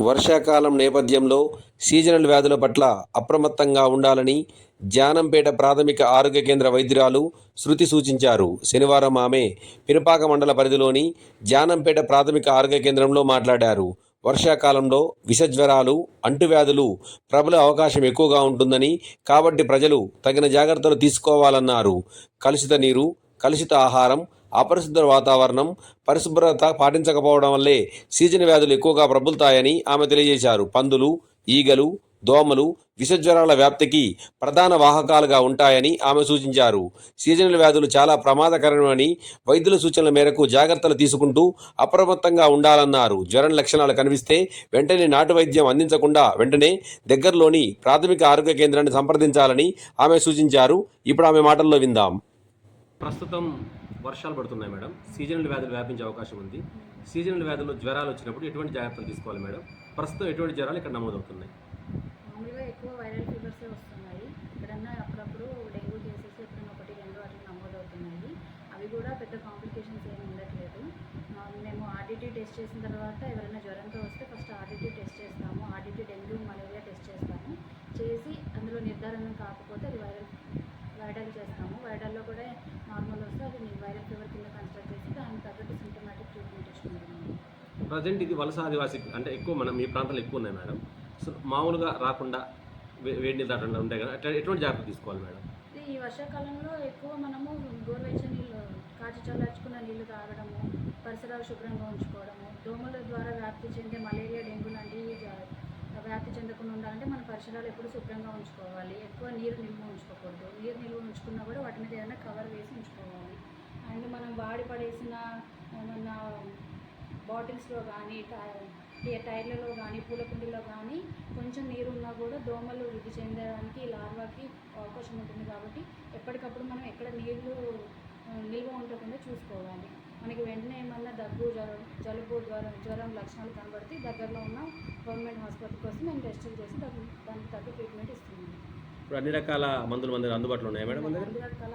వర్షాకాలం నేపథ్యంలో సీజనల్ వ్యాధుల పట్ల అప్రమత్తంగా ఉండాలని జానంపేట ప్రాథమిక ఆరోగ్య కేంద్ర వైద్యురాలు శృతి సూచించారు. శనివారం ఆమె పినపాక మండల పరిధిలోని జానంపేట ప్రాథమిక ఆరోగ్య కేంద్రంలో మాట్లాడారు. వర్షాకాలంలో విషజ్వరాలు అంటువ్యాధులు ప్రబల అవకాశం ఎక్కువగా ఉంటుందని కాబట్టి ప్రజలు తగిన జాగ్రత్తలు తీసుకోవాలన్నారు. కలుషిత నీరు కలుషిత ఆహారం అపరిశుద్ధ వాతావరణం పరిశుభ్రత పాటించకపోవడం వల్లే సీజన్ వ్యాధులు ఎక్కువగా ప్రబులుతాయని ఆమె తెలియజేశారు. పందులు ఈగలు దోమలు విషజ్వరాల వ్యాప్తికి ప్రధాన వాహకాలుగా ఉంటాయని ఆమె సూచించారు. సీజనల్ వ్యాధులు చాలా ప్రమాదకరమని వైద్యుల సూచనల మేరకు జాగ్రత్తలు తీసుకుంటూ అప్రమత్తంగా ఉండాలన్నారు. జ్వరం లక్షణాలు కనిపిస్తే వెంటనే నాటు వైద్యం అందించకుండా వెంటనే దగ్గరలోని ప్రాథమిక ఆరోగ్య కేంద్రాన్ని సంప్రదించాలని ఆమె సూచించారు. ఇప్పుడు ఆమె మాటల్లో విందాం. ప్రస్తుతం వర్షాలు పడుతున్నాయి మేడం. సీజనల్ వ్యాధులు వ్యాపించే అవకాశం ఉంది. సీజనల్ వ్యాధులు జ్వరాలు వచ్చినప్పుడు ఎటువంటి జాగ్రత్తలు తీసుకోవాలి మేడం? ప్రస్తుతం ఎటువంటి జ్వరాలు ఇక్కడ నమోదవుతున్నాయి? మామూలుగా ఎక్కువ వైరల్ ఫీవర్సే వస్తున్నాయి. ఎక్కడన్నా అప్పుడప్పుడు డెంగ్యూ కేసెస్ ఎప్పుడైనా ఒకటి రెండు అట్లా నమోదవుతున్నాయి. అవి కూడా పెద్ద కాంప్లికేషన్స్ ఏమి ఉండట్లేదు. మేము ఆర్డిటీ టెస్ట్ చేసిన తర్వాత ఎవరైనా జ్వరంతో వస్తే ఫస్ట్ ఆర్డిటీ టెస్ట్ చేస్తాము. ఆర్డిటీ డెంగ్యూ మలేరియా టెస్ట్ చేస్తాము. చేసి అందులో నిర్ధారణ కాకపోతే అది వైరల్ వైరల్ చేస్తాము. వైరల్లో కూడా నార్మల్ వస్తే అది వైరల్ ఫీవర్ కింద కన్సిడర్ చేసి దానికి తగ్గట్టు సింటమాటిక్ ట్రీట్మెంట్ ఇస్తున్నాము ప్రజెంట్ ఇది వలస ఆదివాసి అంటే ఎక్కువ మనం మీ ప్రాంతాలు ఎక్కువ ఉన్నాయి మేడం. సో మామూలుగా రాకుండా వేడి నీళ్ళు దాటకుండా ఉంటాయి కదా అట్లా ఎటువంటి జాగ్రత్తలు తీసుకోవాలి మేడం? ఈ వర్షాకాలంలో ఎక్కువ మనము గోరువెచ్చని నీళ్ళు కాచి చల్లార్చుకున్న నీళ్ళు తాగడము పరిసరాలు శుభ్రంగా ఉంచుకోవడము దోమల ద్వారా వ్యాప్తి చెందే మలేరియా డెంగ్యూ వ్యాప్తి చెందకుండా ఉండాలంటే మన పరిసరాలు ఎప్పుడు శుభ్రంగా ఉంచుకోవాలి. ఎక్కువ నీరు నిల్వ ఉంచుకోకూడదు. నీరు నిల్వ ఉంచుకున్నా కూడా వాటి మీద ఏదైనా కవర్ వేసి ఉంచుకోవాలి. అండ్ మనం వాడి పడేసిన ఏమన్నా బాటిల్స్లో కానీ టై- టైర్లలో కానీ పూల కుండీలో కానీ కొంచెం నీరు ఉన్నా కూడా దోమలు వృద్ధి చెందడానికి లార్వాకి అవకాశం ఉంటుంది కాబట్టి ఎప్పటికప్పుడు మనం ఎక్కడ నీళ్ళు నిల్వ ఉండకుండా చూసుకోవాలి. మనకి వెంటనే ఏమన్నా దగ్గు జ్వరం జలుబు జ్వరం జ్వరం లక్షణాలు కనబడితే దగ్గరలో ఉన్న గవర్నమెంట్ హాస్పిటల్ కోసం మేము టెస్టులు చేసి దానికి దానికి తగ్గ ట్రీట్మెంట్ ఇస్తున్నాము. ఇప్పుడు అన్ని రకాల మందులు మన అందుబాటులో ఉన్నాయి మేడం అన్ని రకాల